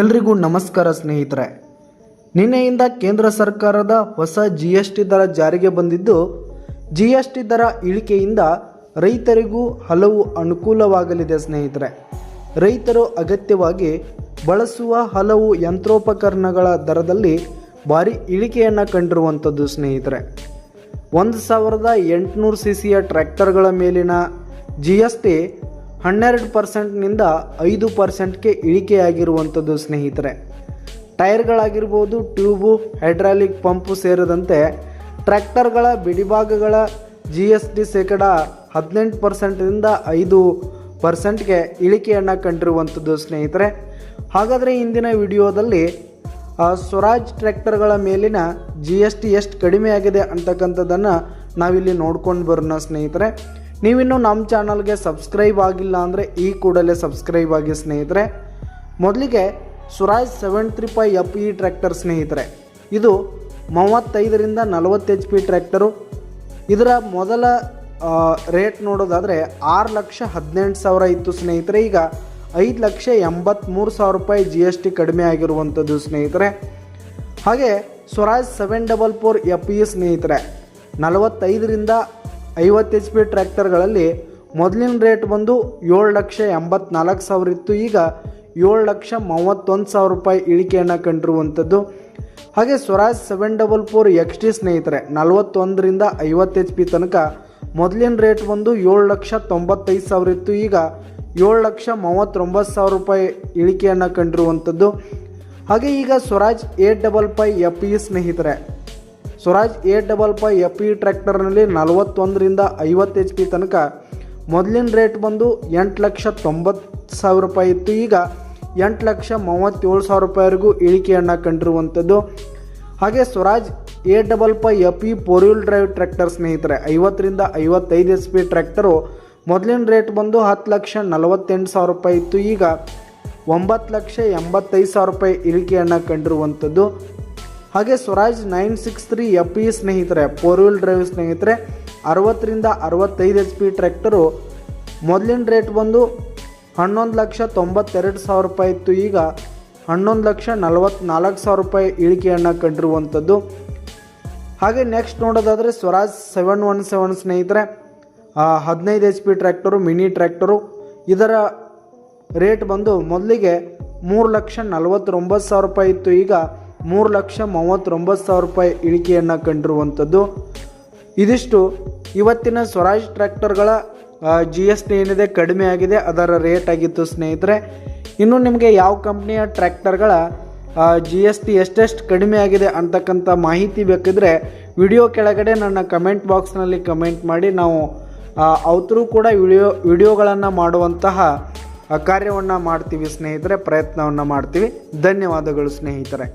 ಎಲ್ರಿಗೂ ನಮಸ್ಕಾರ ಸ್ನೇಹಿತರೆ. ನಿನ್ನೆಯಿಂದ ಕೇಂದ್ರ ಸರ್ಕಾರದ ಹೊಸ ಜಿ ಎಸ್ ಟಿ ದರ ಜಾರಿಗೆ ಬಂದಿದ್ದು ಜಿ ಎಸ್ ಟಿ ದರ ಇಳಿಕೆಯಿಂದ ರೈತರಿಗೂ ಹಲವು ಅನುಕೂಲವಾಗಲಿದೆ ಸ್ನೇಹಿತರೆ. ರೈತರು ಅಗತ್ಯವಾಗಿ ಬಳಸುವ ಹಲವು ಯಂತ್ರೋಪಕರಣಗಳ ದರದಲ್ಲಿ ಭಾರಿ ಇಳಿಕೆಯನ್ನು ಕಂಡಿರುವಂಥದ್ದು ಸ್ನೇಹಿತರೆ. ಒಂದು ಸಾವಿರದ ಎಂಟುನೂರು ಸಿ ಸಿಯ ಟ್ರ್ಯಾಕ್ಟರ್ಗಳ ಮೇಲಿನ ಜಿ ಎಸ್ ಟಿ ಹನ್ನೆರಡು ಪರ್ಸೆಂಟ್ನಿಂದ ಐದು ಪರ್ಸೆಂಟ್ಗೆ ಇಳಿಕೆಯಾಗಿರುವಂಥದ್ದು ಸ್ನೇಹಿತರೆ. ಟೈರ್ಗಳಾಗಿರ್ಬೋದು, ಟ್ಯೂಬು, ಹೈಡ್ರಾಲಿಕ್ ಪಂಪು ಸೇರಿದಂತೆ ಟ್ರ್ಯಾಕ್ಟರ್ಗಳ ಬಿಡಿಭಾಗಗಳ ಜಿ ಎಸ್ ಟಿ ಶೇಕಡ ಹದಿನೆಂಟು ಪರ್ಸೆಂಟ್ನಿಂದ ಐದು ಪರ್ಸೆಂಟ್ಗೆ ಇಳಿಕೆಯನ್ನು ಕಂಡಿರುವಂಥದ್ದು ಸ್ನೇಹಿತರೆ. ಹಾಗಾದರೆ ಇಂದಿನ ವಿಡಿಯೋದಲ್ಲಿ ಸ್ವರಾಜ್ ಟ್ರ್ಯಾಕ್ಟರ್ಗಳ ಮೇಲಿನ ಜಿ ಎಸ್ ಟಿ ಎಷ್ಟು ಕಡಿಮೆ ಆಗಿದೆ ಅಂತಕ್ಕಂಥದ್ದನ್ನು ನಾವಿಲ್ಲಿ ನೋಡ್ಕೊಂಡು ಬರೋಣ ಸ್ನೇಹಿತರೆ. ನೀವಿನ್ನೂ ನಮ್ಮ ಚಾನಲ್ಗೆ ಸಬ್ಸ್ಕ್ರೈಬ್ ಆಗಿಲ್ಲ ಅಂದರೆ ಈ ಕೂಡಲೇ ಸಬ್ಸ್ಕ್ರೈಬ್ ಆಗಿ ಸ್ನೇಹಿತರೆ. ಮೊದಲಿಗೆ Swaraj seven three five F E tractor ಸ್ನೇಹಿತರೆ. ಇದು ಮೂವತ್ತೈದರಿಂದ ನಲವತ್ತು ಎಚ್ ಪಿ ಟ್ರ್ಯಾಕ್ಟರು. ಇದರ ಮೊದಲ ರೇಟ್ ನೋಡೋದಾದರೆ ಆರು ಲಕ್ಷ ಹದಿನೆಂಟು ಸಾವಿರ ಇತ್ತು ಸ್ನೇಹಿತರೆ. ಈಗ ಐದು ಲಕ್ಷ ಎಂಬತ್ತ್ಮೂರು ಸಾವಿರ ರೂಪಾಯಿ ಜಿ ಎಸ್ ಟಿ ಕಡಿಮೆ ಆಗಿರುವಂಥದ್ದು ಸ್ನೇಹಿತರೆ. ಹಾಗೆ Swaraj seven double four F E ಸ್ನೇಹಿತರೆ, ನಲವತ್ತೈದರಿಂದ ಐವತ್ತು ಎಚ್ ಪಿ ಟ್ರ್ಯಾಕ್ಟರ್ಗಳಲ್ಲಿ ಮೊದಲಿನ ರೇಟ್ ಬಂದು ಏಳು ಲಕ್ಷ ಎಂಬತ್ನಾಲ್ಕು ಸಾವಿರ ಇತ್ತು. ಈಗ ಏಳು ಲಕ್ಷ ಮೂವತ್ತೊಂದು ಸಾವಿರ ರೂಪಾಯಿ ಇಳಿಕೆಯನ್ನು ಕಂಡಿರುವಂಥದ್ದು. ಹಾಗೆ Swaraj seven double four X T ಸ್ನೇಹಿತರೆ, ನಲವತ್ತೊಂದರಿಂದ ಐವತ್ತು ಎಚ್ ಪಿ ತನಕ ಮೊದಲಿನ ರೇಟ್ ಬಂದು ಏಳು ಲಕ್ಷ ತೊಂಬತ್ತೈದು ಸಾವಿರ ಇತ್ತು. ಈಗ ಏಳು ಲಕ್ಷ ಮೂವತ್ತೊಂಬತ್ತು ಸಾವಿರ ರೂಪಾಯಿ ಇಳಿಕೆಯನ್ನು ಕಂಡಿರುವಂಥದ್ದು. ಹಾಗೆ ಈಗ Swaraj eight double five F E ಸ್ನೇಹಿತರೆ Swaraj A double five F E ಟ್ರ್ಯಾಕ್ಟರ್ನಲ್ಲಿ ನಲವತ್ತೊಂದರಿಂದ ಐವತ್ತು ಎಚ್ ಪಿ ತನಕ ಮೊದಲಿನ ರೇಟ್ ಬಂದು ಎಂಟು ಲಕ್ಷ ತೊಂಬತ್ತು ಸಾವಿರ ರೂಪಾಯಿ ಇತ್ತು. ಈಗ ಎಂಟು ಲಕ್ಷ ಮೂವತ್ತೇಳು ಸಾವಿರ ರೂಪಾಯಿವರೆಗೂ ಇಳಿಕೆಯನ್ನು ಕಂಡಿರುವಂಥದ್ದು. ಹಾಗೆ Swaraj A double five F E four wheel drive tractor ಸ್ನೇಹಿತರೆ, ಐವತ್ತರಿಂದ ಐವತ್ತೈದು ಎಚ್ ಪಿ ಟ್ರ್ಯಾಕ್ಟರು ಮೊದಲಿನ ರೇಟ್ ಬಂದು ಹತ್ತು ಲಕ್ಷ ನಲವತ್ತೆಂಟು ಸಾವಿರ ರೂಪಾಯಿ ಇತ್ತು. ಈಗ ಒಂಬತ್ತು ಲಕ್ಷ ಎಂಬತ್ತೈದು ಸಾವಿರ ರೂಪಾಯಿ ಇಳಿಕೆಯನ್ನು ಕಂಡಿರುವಂಥದ್ದು. ಹಾಗೆ Swaraj nine six three F E ಸ್ನೇಹಿತರೆ ಫೋರ್ ವೀಲ್ ಡ್ರೈವ್ ಸ್ನೇಹಿತರೆ, ಅರವತ್ತರಿಂದ ಅರವತ್ತೈದು ಎಚ್ ಪಿ ಟ್ರ್ಯಾಕ್ಟರು ಮೊದಲಿನ ರೇಟ್ ಬಂದು ಹನ್ನೊಂದು ಲಕ್ಷ ತೊಂಬತ್ತೆರಡು ಸಾವಿರ ರೂಪಾಯಿ ಇತ್ತು. ಈಗ ಹನ್ನೊಂದು ಲಕ್ಷ ನಲವತ್ತ್ನಾಲ್ಕು ಸಾವಿರ ರೂಪಾಯಿ ಇಳಿಕೆಯನ್ನು ಕಂಡಿರುವಂಥದ್ದು. ಹಾಗೆ ನೆಕ್ಸ್ಟ್ ನೋಡೋದಾದರೆ ಸ್ವರಾಜ್ ಸೆವೆನ್ ಒನ್ ಸೆವೆನ್ ಸ್ನೇಹಿತರೆ ಹದಿನೈದು H P tractor mini tractor ಇದರ ರೇಟ್ ಬಂದು ಮೊದಲಿಗೆ ಮೂರು ಲಕ್ಷ ನಲವತ್ತೊಂಬತ್ತು ಸಾವಿರ ರೂಪಾಯಿ ಇತ್ತು. ಈಗ ಮೂರು ಲಕ್ಷ ಮೂವತ್ತೊಂಬತ್ತು ಸಾವಿರ ರೂಪಾಯಿ ಇಳಿಕೆಯನ್ನು ಕಂಡಿರುವಂಥದ್ದು. ಇದಿಷ್ಟು. ಇವತ್ತಿನ ಸ್ವರಾಜ್ ಟ್ರ್ಯಾಕ್ಟರ್ಗಳ ಜಿ ಎಸ್ ಟಿ ಏನಿದೆ, ಕಡಿಮೆ ಆಗಿದೆ, ಅದರ ರೇಟ್ ಆಗಿತ್ತು ಸ್ನೇಹಿತರೆ. ಇನ್ನು ನಿಮಗೆ ಯಾವ ಕಂಪ್ನಿಯ ಟ್ರ್ಯಾಕ್ಟರ್ಗಳ ಜಿ ಎಸ್ ಟಿ ಎಷ್ಟೆಷ್ಟು ಕಡಿಮೆ ಆಗಿದೆ ಅಂತಕ್ಕಂಥ ಮಾಹಿತಿ ಬೇಕಿದ್ರೆ ವಿಡಿಯೋ ಕೆಳಗಡೆ ನನ್ನ ಕಮೆಂಟ್ ಬಾಕ್ಸ್ನಲ್ಲಿ ಕಮೆಂಟ್ ಮಾಡಿ. ನಾವು ಅವತರೂ ಕೂಡ ವಿಡಿಯೋ, ವಿಡಿಯೋಗಳನ್ನು ಮಾಡುವಂತಹ ಕಾರ್ಯವನ್ನು ಮಾಡ್ತೀವಿ ಸ್ನೇಹಿತರೆ, ಪ್ರಯತ್ನವನ್ನು ಮಾಡ್ತೀವಿ. ಧನ್ಯವಾದಗಳು ಸ್ನೇಹಿತರೆ.